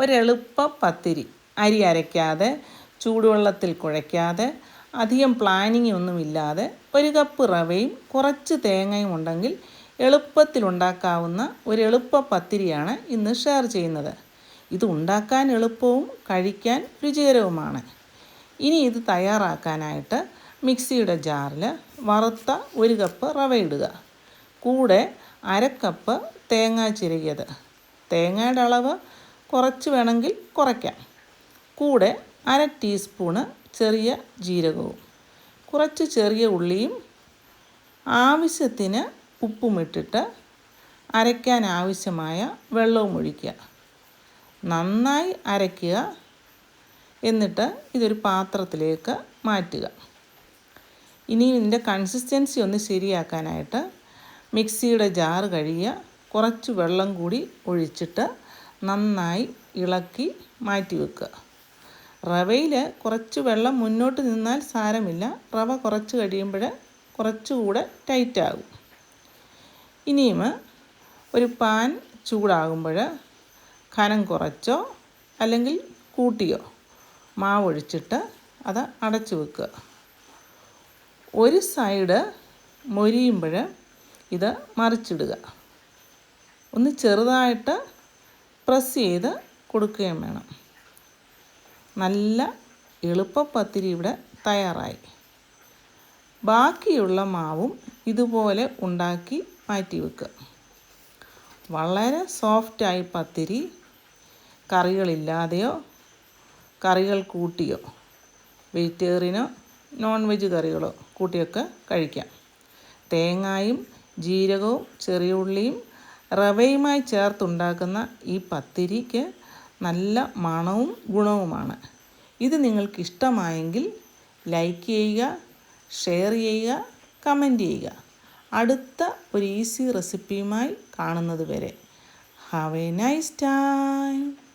ഒരെളുപ്പ പത്തിരി. അരി അരയ്ക്കാതെ ചൂടുവെള്ളത്തിൽ കുഴയ്ക്കാതെ അധികം പ്ലാനിങ് ഒന്നുമില്ലാതെ ഒരു കപ്പ് റവയും കുറച്ച് തേങ്ങയും ഉണ്ടെങ്കിൽ എളുപ്പത്തിലുണ്ടാക്കാവുന്ന ഒരു എളുപ്പ പത്തിരിയാണ് ഇന്ന് ഷെയർ ചെയ്യുന്നത്. ഇത് ഉണ്ടാക്കാൻ എളുപ്പവും കഴിക്കാൻ രുചികരവുമാണ്. ഇനി ഇത് തയ്യാറാക്കാനായിട്ട് മിക്സിയുടെ ജാറിൽ വറുത്ത ഒരു കപ്പ് റവ ഇടുക. കൂടെ അരക്കപ്പ് കപ്പ് തേങ്ങ ചിരകിയത്. തേങ്ങയുടെ അളവ് കുറച്ച് വേണമെങ്കിൽ കുറയ്ക്കാം. കൂടെ അര ടീസ്പൂണ് ചെറിയ ജീരകവും കുറച്ച് ചെറിയ ഉള്ളിയും ആവശ്യത്തിന് ഉപ്പും ഇട്ടിട്ട് അരയ്ക്കാൻ ആവശ്യമായ വെള്ളവും ഒഴിക്കുക. നന്നായി അരയ്ക്കുക. എന്നിട്ട് ഇതൊരു പാത്രത്തിലേക്ക് മാറ്റുക. ഇനി ഇതിന്റെ കൺസിസ്റ്റൻസി ഒന്ന് ശരിയാക്കാനായിട്ട് മിക്സിയുടെ ജാറ് കഴുകിയ കുറച്ച് വെള്ളം കൂടി ഒഴിച്ചിട്ട് നന്നായി ഇളക്കി മാറ്റി വെക്കുക. റവയിൽ കുറച്ച് വെള്ളം മുന്നോട്ട് നിന്നാൽ സാരമില്ല. റവ കുറച്ച് കഴിയുമ്പോൾ കുറച്ചുകൂടെ ടൈറ്റാകും ഇനിയും ഒരു പാൻ ചൂടാകുമ്പോൾ കനം കുറച്ചോ അല്ലെങ്കിൽ കൂട്ടിയോ മാവ് ഒഴിച്ചിട്ട് അത് അടച്ചു വെക്കുക. ഒരു സൈഡ് മൊരിയുമ്പോൾ ഇത് മറിച്ചിടുക. ഒന്ന് ചെറുതായിട്ട് പ്രസ് ചെയ്ത് കൊടുക്കുകയും വേണം. നല്ല എളുപ്പപ്പത്തിരി ഇവിടെ തയ്യാറായി. ബാക്കിയുള്ള മാവും ഇതുപോലെ ഉണ്ടാക്കി മാറ്റി വെക്കുക വളരെ സോഫ്റ്റായി പത്തിരി കറികളില്ലാതെയോ കറികൾ കൂട്ടിയോ വെജിറ്റേറിയനോ നോൺ വെജ് കറികളോ കൂട്ടിയൊക്കെ കഴിക്കാം. തേങ്ങായും ജീരകവും ചെറിയ ഉള്ളിയും റവയുമായി ചേർത്തുണ്ടാക്കുന്ന ഈ പത്തിരിക്ക് നല്ല മണവും ഗുണവുമാണ്. ഇത് നിങ്ങൾക്ക് ഇഷ്ടമായെങ്കിൽ ലൈക്ക് ചെയ്യുക ഷെയർ ചെയ്യുക കമന്റ് ചെയ്യുക. അടുത്ത ഒരു ഈസി റെസിപ്പിയുമായി കാണുന്നത് വരെ. Have a nice time.